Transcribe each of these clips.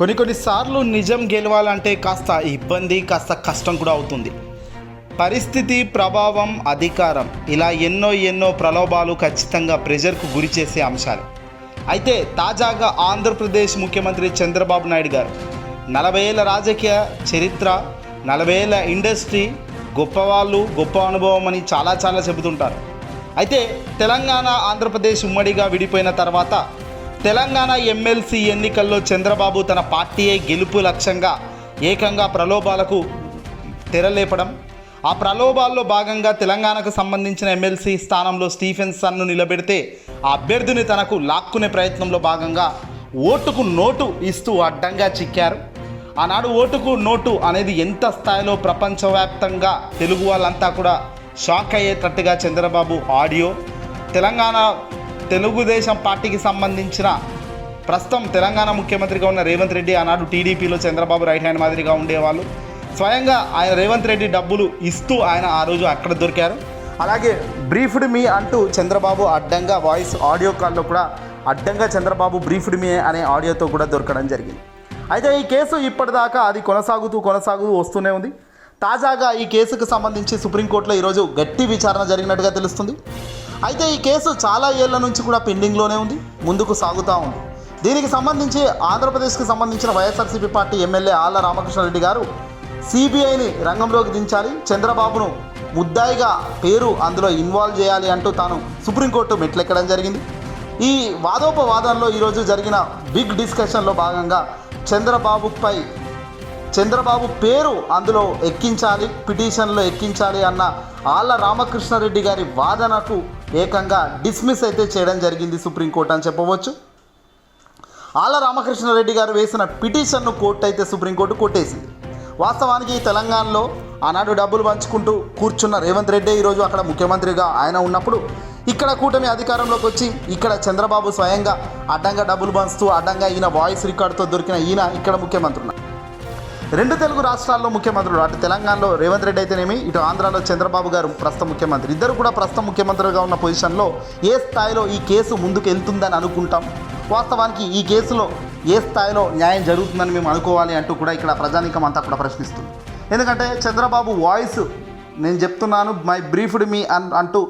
కొన్ని కొన్నిసార్లు నిజం గెలవాలంటే కాస్త ఇబ్బంది కాస్త కష్టం కూడా అవుతుంది. పరిస్థితి ప్రభావం అధికారం ఇలా ఎన్నో ఎన్నో ప్రలోభాలు ఖచ్చితంగా ప్రెజర్కు గురి చేసే అంశాలు. అయితే తాజాగా ఆంధ్రప్రదేశ్ ముఖ్యమంత్రి చంద్రబాబు నాయుడు గారు నలభై ఏళ్ళ రాజకీయ చరిత్ర నలభై ఏళ్ళ ఇండస్ట్రీ గొప్పవాళ్ళు గొప్ప అనుభవం అని చాలా చాలా చెబుతుంటారు. అయితే తెలంగాణ ఆంధ్రప్రదేశ్ ఉమ్మడిగా విడిపోయిన తర్వాత తెలంగాణ ఎమ్మెల్సీ ఎన్నికల్లో చంద్రబాబు తన పార్టీయే గెలుపు లక్ష్యంగా ఏకంగా ప్రలోభాలకు తెరలేపడం. ఆ ప్రలోభాల్లో భాగంగా తెలంగాణకు సంబంధించిన ఎమ్మెల్సీ స్థానంలో స్టీఫెన్ సన్ను నిలబెడితే ఆ అభ్యర్థిని తనకు లాక్కునే ప్రయత్నంలో భాగంగా ఓటుకు నోటు ఇస్తూ అడ్డంగా చిక్కారు. ఆనాడు ఓటుకు నోటు అనేది ఎంత స్థాయిలో ప్రపంచవ్యాప్తంగా తెలుగు వాళ్ళంతా కూడా షాక్ అయ్యేటట్టుగా చంద్రబాబు ఆడియో. తెలంగాణ తెలుగుదేశం పార్టీకి సంబంధించిన ప్రస్తుతం తెలంగాణ ముఖ్యమంత్రిగా ఉన్న రేవంత్ రెడ్డి ఆనాడు టీడీపీలో చంద్రబాబు రైట్ హ్యాండ్ మాదిరిగా ఉండేవాళ్ళు. స్వయంగా ఆయన రేవంత్ రెడ్డి డబ్బులు ఇస్తూ ఆయన ఆ రోజు అక్కడ దొరికారు. అలాగే బ్రీఫ్డ్ మీ అంటూ చంద్రబాబు అడ్డంగా వాయిస్ ఆడియో కాల్లో కూడా అడ్డంగా చంద్రబాబు బ్రీఫ్డ్ మీ అనే ఆడియోతో కూడా దొరకడం జరిగింది. అయితే ఈ కేసు ఇప్పటిదాకా అది కొనసాగుతూ కొనసాగుతూ వస్తూనే ఉంది. తాజాగా ఈ కేసుకు సంబంధించి సుప్రీంకోర్టులో ఈరోజు గట్టి విచారణ జరిగినట్టుగా తెలుస్తుంది. అయితే ఈ కేసు చాలా ఏళ్ళ నుంచి కూడా పెండింగ్లోనే ఉంది ముందుకు సాగుతూ ఉంది. దీనికి సంబంధించి ఆంధ్రప్రదేశ్కి సంబంధించిన వైఎస్ఆర్సీపీ పార్టీ ఎమ్మెల్యే ఆళ్ళ రామకృష్ణారెడ్డి గారు సిబిఐని రంగంలోకి దించాలి చంద్రబాబును ముద్దాయిగా పేరు అందులో ఇన్వాల్వ్ చేయాలి అంటూ తాను సుప్రీంకోర్టు మెట్లెక్కడం జరిగింది. ఈ వాదోపవాదంలో ఈరోజు జరిగిన బిగ్ డిస్కషన్లో భాగంగా చంద్రబాబుపై చంద్రబాబు పేరు అందులో ఎక్కించాలి పిటిషన్లో ఎక్కించాలి అన్న ఆళ్ళ రామకృష్ణారెడ్డి గారి వాదనకు ఏకంగా డిస్మిస్ అయితే చేయడం జరిగింది సుప్రీంకోర్టు అని చెప్పవచ్చు. ఆళ్ళ రామకృష్ణారెడ్డి గారు వేసిన పిటిషన్ను కోర్టు అయితే సుప్రీంకోర్టు కొట్టేసింది. వాస్తవానికి తెలంగాణలో ఆనాడు డబ్బులు పంచుకుంటూ కూర్చున్న రేవంత్ రెడ్డి ఈరోజు అక్కడ ముఖ్యమంత్రిగా ఆయన ఉన్నప్పుడు ఇక్కడ కూటమి అధికారంలోకి వచ్చి ఇక్కడ చంద్రబాబు స్వయంగా అడ్డంగా డబ్బులు పంచుతూ అడ్డంగా ఈయన వాయిస్ రికార్డుతో దొరికిన ఈయన ఇక్కడ ముఖ్యమంత్రి ఉన్నారు. రెండు తెలుగు రాష్ట్రాల్లో ముఖ్యమంత్రులు అటు తెలంగాణలో రేవంత్ రెడ్డి అయితేనేమి ఇటు ఆంధ్రాలో చంద్రబాబు గారు ప్రస్తుత ముఖ్యమంత్రి. ఇద్దరు కూడా ప్రస్తుత ముఖ్యమంత్రిగా ఉన్న పొజిషన్లో ఏ స్థాయిలో ఈ కేసు ముందుకు వెళ్తుందని అనుకుంటాం? వాస్తవానికి ఈ కేసులో ఏ స్థాయిలో న్యాయం జరుగుతుందని మేము అనుకోవాలి అంటూ కూడా ఇక్కడ ప్రజానీకం అంతా కూడా ప్రశ్నిస్తుంది. ఎందుకంటే చంద్రబాబు వాయిస్ నేను చెప్తున్నాను మై బ్రీఫ్డ్ మీ అన్ అంటూ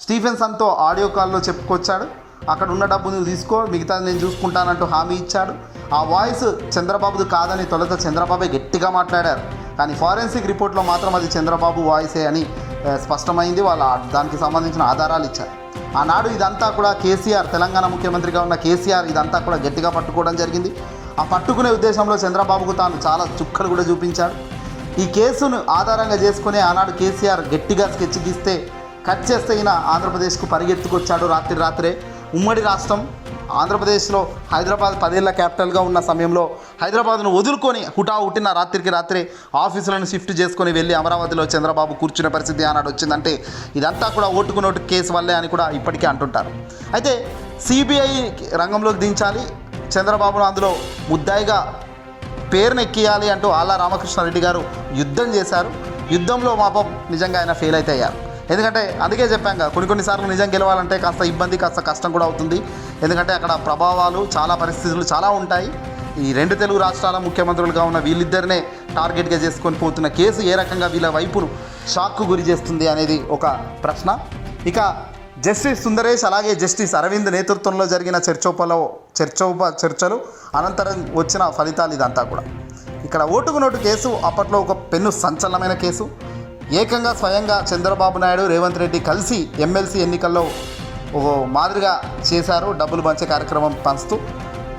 స్టీఫెన్సన్తో ఆడియో కాల్లో చెప్పుకొచ్చాడు. అక్కడ ఉన్న డబ్బు నువ్వు తీసుకో మిగతాది నేను చూసుకుంటానంటూ హామీ ఇచ్చాడు. ఆ వాయిస్ చంద్రబాబుది కాదని తొలుత చంద్రబాబే గట్టిగా మాట్లాడారు. కానీ ఫారెన్సిక్ రిపోర్ట్లో మాత్రం అది చంద్రబాబు వాయిసే అని స్పష్టమైంది. వాళ్ళ దానికి సంబంధించిన ఆధారాలు ఇచ్చారు. ఆనాడు ఇదంతా కూడా కేసీఆర్ తెలంగాణ ముఖ్యమంత్రిగా ఉన్న కేసీఆర్ ఇదంతా కూడా గట్టిగా పట్టుకోవడం జరిగింది. ఆ పట్టుకునే ఉద్దేశంలో చంద్రబాబుకు తాను చాలా చుక్కలు కూడా చూపించాడు. ఈ కేసును ఆధారంగా చేసుకునే ఆనాడు కేసీఆర్ గట్టిగా స్కెచ్ గీస్తే కట్ చేస్తే ఈయన ఆంధ్రప్రదేశ్కు పరిగెత్తుకొచ్చాడు రాత్రి రాత్రే. ఉమ్మడి రాష్ట్రం ఆంధ్రప్రదేశ్లో హైదరాబాద్ పదేళ్ళ క్యాపిటల్గా ఉన్న సమయంలో హైదరాబాద్ను వదులుకొని హుటా హుట్టిన రాత్రికి రాత్రి ఆఫీసులను షిఫ్ట్ చేసుకొని వెళ్ళి అమరావతిలో చంద్రబాబు కూర్చునే పరిస్థితి ఆనాడు వచ్చిందంటే ఇదంతా కూడా ఓటుకు నోటు కేసు వల్లే అని కూడా ఇప్పటికే అంటుంటారు. అయితే సిబిఐ రంగంలోకి దించాలి చంద్రబాబును అందులో ముద్దాయిగా పేరునెక్కియాలి అంటూ ఆళ్ళ రామకృష్ణారెడ్డి గారు యుద్ధం చేశారు. యుద్ధంలో మాపం నిజంగా ఆయన ఫెయిల్ అయితే అయ్యారు. ఎందుకంటే అందుకే చెప్పాం కదా కొన్ని కొన్నిసార్లు నిజం గెలవాలంటే కాస్త ఇబ్బంది కాస్త కష్టం కూడా అవుతుంది. ఎందుకంటే అక్కడ ప్రభావాలు చాలా పరిస్థితులు చాలా ఉంటాయి. ఈ రెండు తెలుగు రాష్ట్రాల ముఖ్యమంత్రులుగా ఉన్న వీళ్ళిద్దరినే టార్గెట్గా చేసుకొని పోతున్న కేసు ఏ రకంగా వీళ్ళ వైపును షాక్కు గురి చేస్తుంది అనేది ఒక ప్రశ్న. ఇక జస్టిస్ సుందరేష్ అలాగే జస్టిస్ అరవింద్ నేతృత్వంలో జరిగిన చర్చోపలో చర్చోప చర్చలు అనంతరం వచ్చిన ఫలితాలు ఇదంతా కూడా. ఇక్కడ ఓటుకు నోటు కేసు అప్పట్లో ఒక పెన్ను సంచలనమైన కేసు. ఏకంగా స్వయంగా చంద్రబాబు నాయుడు రేవంత్ రెడ్డి కలిసి ఎమ్మెల్సీ ఎన్నికల్లో ఓ మాదిరిగా చేశారు. డబ్బులు పంచే కార్యక్రమం పంచుతూ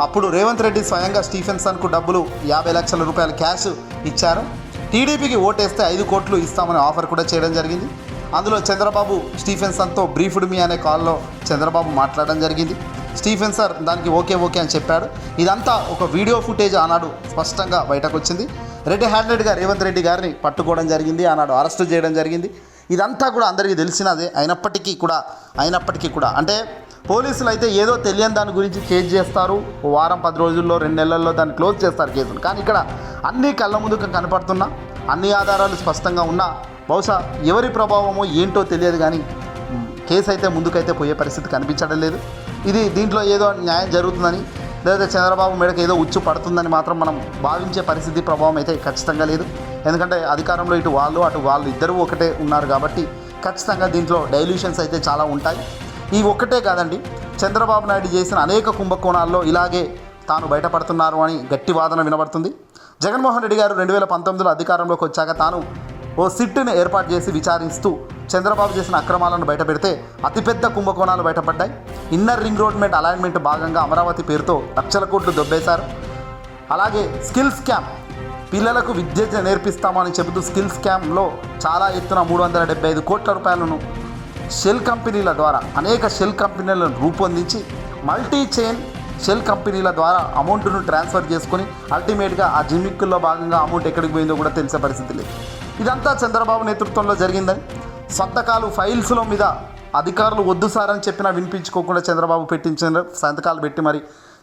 అప్పుడు రేవంత్ రెడ్డి స్వయంగా స్టీఫెన్సన్కు డబ్బులు యాభై లక్షల రూపాయల క్యాష్ ఇచ్చారు. టీడీపీకి ఓటేస్తే ఐదు కోట్లు ఇస్తామని ఆఫర్ కూడా చేయడం జరిగింది. అందులో చంద్రబాబు స్టీఫెన్సన్తో బ్రీఫ్డ్ మీ అనే కాల్లో చంద్రబాబు మాట్లాడడం జరిగింది. స్టీఫెన్ సార్ దానికి ఓకే ఓకే అని చెప్పాడు. ఇదంతా ఒక వీడియో ఫుటేజ్ ఆనాడు స్పష్టంగా బయటకు వచ్చింది రెడ్డి హ్యాండెడ్గా రేవంత్ రెడ్డి గారిని పట్టుకోవడం జరిగింది ఆనాడు అరెస్టు చేయడం జరిగింది. ఇదంతా కూడా అందరికీ తెలిసినదే అయినప్పటికీ కూడా అయినప్పటికీ కూడా. అంటే పోలీసులు అయితే ఏదో తెలియని దాని గురించి కేసు చేస్తారు ఓ వారం పది రోజుల్లో రెండు నెలల్లో దాన్ని క్లోజ్ చేస్తారు కేసును. కానీ ఇక్కడ అన్ని కళ్ళ ముందుకు కనపడుతున్నా అన్ని ఆధారాలు స్పష్టంగా ఉన్నా బహుశా ఎవరి ప్రభావమో ఏంటో తెలియదు కానీ కేసు అయితే ముందుకైతే పోయే పరిస్థితి కనిపించడం లేదు. ఇది దీంట్లో ఏదో న్యాయం జరుగుతుందని లేదా చంద్రబాబు మేడకు ఏదో ఉచ్చు పడుతుందని మాత్రం మనం భావించే పరిస్థితి ప్రభావం అయితే ఖచ్చితంగా లేదు. ఎందుకంటే అధికారంలో ఇటు వాళ్ళు అటు వాళ్ళు ఇద్దరు ఒకటే ఉన్నారు కాబట్టి ఖచ్చితంగా దీంట్లో డైల్యూషన్స్ అయితే చాలా ఉంటాయి. ఈ ఒక్కటే కాదండి చంద్రబాబు నాయుడు చేసిన అనేక కుంభకోణాల్లో ఇలాగే తాను బయటపడుతున్నారు అని గట్టి వాదన వినబడుతుంది. జగన్మోహన్ రెడ్డి గారు రెండు వేల పంతొమ్మిదిలో అధికారంలోకి వచ్చాక తాను ఓ సిట్టును ఏర్పాటు చేసి విచారిస్తూ చంద్రబాబు చేసిన అక్రమాలను బయటపెడితే అతిపెద్ద కుంభకోణాలు బయటపడ్డాయి. ఇన్నర్ రింగ్ రోడ్ మేట్ అలైన్మెంట్ భాగంగా అమరావతి పేరుతో లక్షల కోట్లు దొబ్బేశారు. అలాగే స్కిల్స్ క్యాంప్ పిల్లలకు విద్య నేర్పిస్తామని చెబుతూ స్కిల్స్ క్యాంప్లో చాలా ఎత్తున మూడు వందల డెబ్బై ఐదు కోట్ల రూపాయలను షెల్ కంపెనీల ద్వారా అనేక షెల్ కంపెనీలను రూపొందించి మల్టీ చైన్ షెల్ కంపెనీల ద్వారా అమౌంట్ను ట్రాన్స్ఫర్ చేసుకొని అల్టిమేట్గా ఆ జిమ్మిక్కుల్లో భాగంగా అమౌంట్ ఎక్కడికి పోయిందో కూడా తెలిసే పరిస్థితి లేదు. ఇదంతా చంద్రబాబు నేతృత్వంలో జరిగిందని సంతకాలు ఫైల్స్లో మీద అధికారులు వద్దు సార్ అని చెప్పినా వినిపించుకోకుండా చంద్రబాబు పెట్టించిన సంతకాలు పెట్టి మరి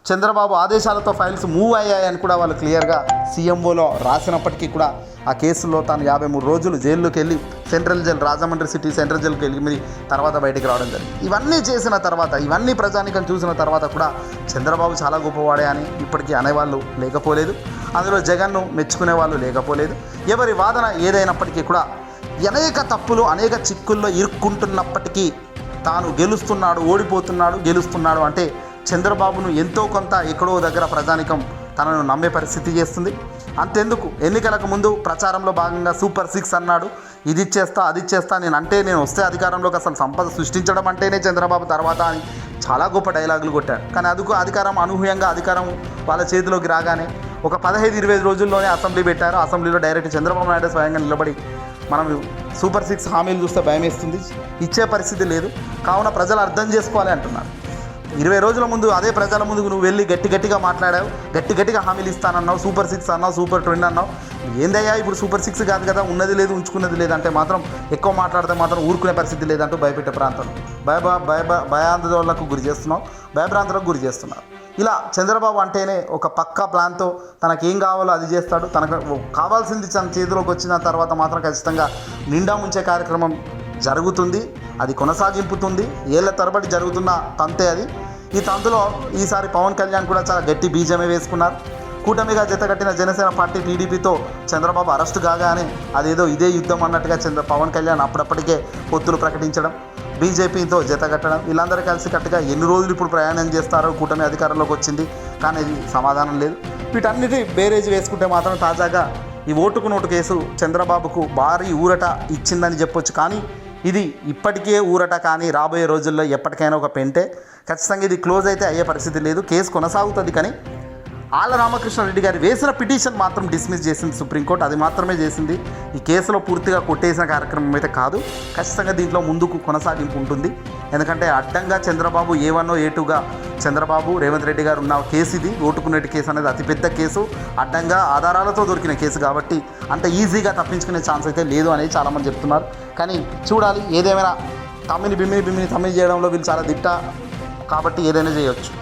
చంద్రబాబు ఆదేశాలతో ఫైల్స్ మూవ్ అయ్యాయని కూడా వాళ్ళు క్లియర్గా సీఎంఓలో రాసినప్పటికీ కూడా ఆ కేసులో తాను యాభై మూడు రోజులు జైల్లోకి వెళ్ళి central jail Rajahmundry city central జైలుకి వెళ్ళి మరి తర్వాత బయటికి రావడం జరిగింది. ఇవన్నీ చేసిన తర్వాత ఇవన్నీ ప్రజానికం చూసిన తర్వాత కూడా చంద్రబాబు చాలా గొప్పవాడే అని ఇప్పటికీ అనేవాళ్ళు లేకపోలేదు. అందులో జగన్ను మెచ్చుకునే వాళ్ళు లేకపోలేదు. ఎవరి వాదన ఏదైనప్పటికీ కూడా అనేక తప్పులు అనేక చిక్కుల్లో ఇరుక్కుంటున్నప్పటికీ తాను గెలుస్తున్నాడు ఓడిపోతున్నాడు గెలుస్తున్నాడు అంటే చంద్రబాబును ఎంతో కొంత ఎక్కడో దగ్గర ప్రజానికం తనను నమ్మే పరిస్థితి చేస్తుంది. అంతెందుకు? ఎన్నికలకు ముందు ప్రచారంలో భాగంగా సూపర్ సిక్స్ అన్నాడు. ఇది ఇచ్చేస్తా అది ఇచ్చేస్తా నేను అంటే నేను వస్తే అధికారంలోకి అసలు సంపద సృష్టించడం అంటేనే చంద్రబాబు తర్వాత అని చాలా గొప్ప డైలాగులు కొట్టాడు. కానీ అదుకు అధికారం అనూహ్యంగా అధికారం వాళ్ళ చేతిలోకి రాగానే ఒక పదహైదు ఇరవై రోజుల్లోనే అసెంబ్లీ పెట్టారు. అసెంబ్లీలో డైరెక్ట్ చంద్రబాబు నాయుడు స్వయంగా నిలబడి మనం సూపర్ సిక్స్ హామీలు చూస్తే భయం వేస్తుంది ఇచ్చే పరిస్థితి లేదు. కావున ప్రజలు అర్థం చేసుకోవాలి అంటున్నారు. ఇరవై రోజుల ముందు అదే ప్రజల ముందుకు నువ్వు వెళ్ళి గట్టి గట్టిగా మాట్లాడావు గట్టి గట్టిగా హామీలు ఇస్తానన్నావు సూపర్ సిక్స్ అన్నావు సూపర్ ట్వంటీ అన్నావు. ఏందయ్యా ఇప్పుడు సూపర్ సిక్స్ కాదు కదా ఉన్నది లేదు ఉంచుకున్నది లేదంటే మాత్రం ఎక్కువ మాట్లాడితే మాత్రం ఊరుకునే పరిస్థితి లేదంటూ భయపెట్టే ప్రాంతం. భయ భయ భయాందోళనకు గురి చేస్తున్నావు భయభ్రాంతులకు గురి చేస్తున్నావు. ఇలా చంద్రబాబు అంటేనే ఒక పక్కా ప్లాన్తో తనకేం కావాలో అది చేస్తాడు. తనకు కావాల్సింది తన చేతిలోకి వచ్చిన తర్వాత మాత్రం ఖచ్చితంగా నిండా ముంచే కార్యక్రమం జరుగుతుంది అది కొనసాగింపుతుంది ఏళ్ళ తరబడి జరుగుతున్న తంతే అది. ఈ తంతులో ఈసారి పవన్ కళ్యాణ్ కూడా చాలా గట్టి బీజమే వేసుకున్నారు. కూటమిగా జతకట్టిన జనసేన పార్టీ టీడీపీతో చంద్రబాబు అరెస్టు కాగానే అదేదో ఇదే యుద్ధం అన్నట్టుగా చంద్ర పవన్ కళ్యాణ్ అప్పుడప్పటికే పొత్తులు ప్రకటించడం బీజేపీతో జతగట్టడం వీళ్ళందరూ కలిసి కట్టుగా ఎన్ని రోజులు ఇప్పుడు ప్రయాణం చేస్తారో కూటమి అధికారంలోకి వచ్చింది. కానీ ఇది సమాధానం లేదు. వీటన్నిటి బేరేజ్ వేసుకుంటే మాత్రం తాజాగా ఈ ఓటుకు నోటు కేసు చంద్రబాబుకు భారీ ఊరట ఇచ్చిందని చెప్పొచ్చు. కానీ ఇది ఇప్పటికే ఊరట కానీ రాబోయే రోజుల్లో ఎప్పటికైనా ఒక పెంటే. ఖచ్చితంగా ఇది క్లోజ్ అయితే అయ్యే పరిస్థితి లేదు. కేసు కొనసాగుతుంది కానీ ఆళ్ళ రామకృష్ణారెడ్డి గారు వేసిన పిటిషన్ మాత్రం డిస్మిస్ చేసింది సుప్రీంకోర్టు. అది మాత్రమే చేసింది. ఈ కేసులో పూర్తిగా కొట్టేసిన కార్యక్రమం అయితే కాదు. ఖచ్చితంగా దీంట్లో ముందుకు కొనసాగింపు ఉంటుంది. ఎందుకంటే అడ్డంగా చంద్రబాబు ఏ వన్నో ఏ టూగా చంద్రబాబు రేవంత్ రెడ్డి గారు ఉన్న కేసు ఇది. ఓటుకునేటి కేసు అనేది అతిపెద్ద కేసు. అడ్డంగా ఆధారాలతో దొరికిన కేసు కాబట్టి అంత ఈజీగా తప్పించుకునే ఛాన్స్ అయితే లేదు అనేది చాలామంది చెప్తున్నారు. కానీ చూడాలి. ఏదేమైనా తమ్మిని బిమ్మిని బిమ్మిని తమ్మిని చేయడంలో వీళ్ళు చాలా దిట్ట. కాబట్టి ఏదైనా చేయొచ్చు.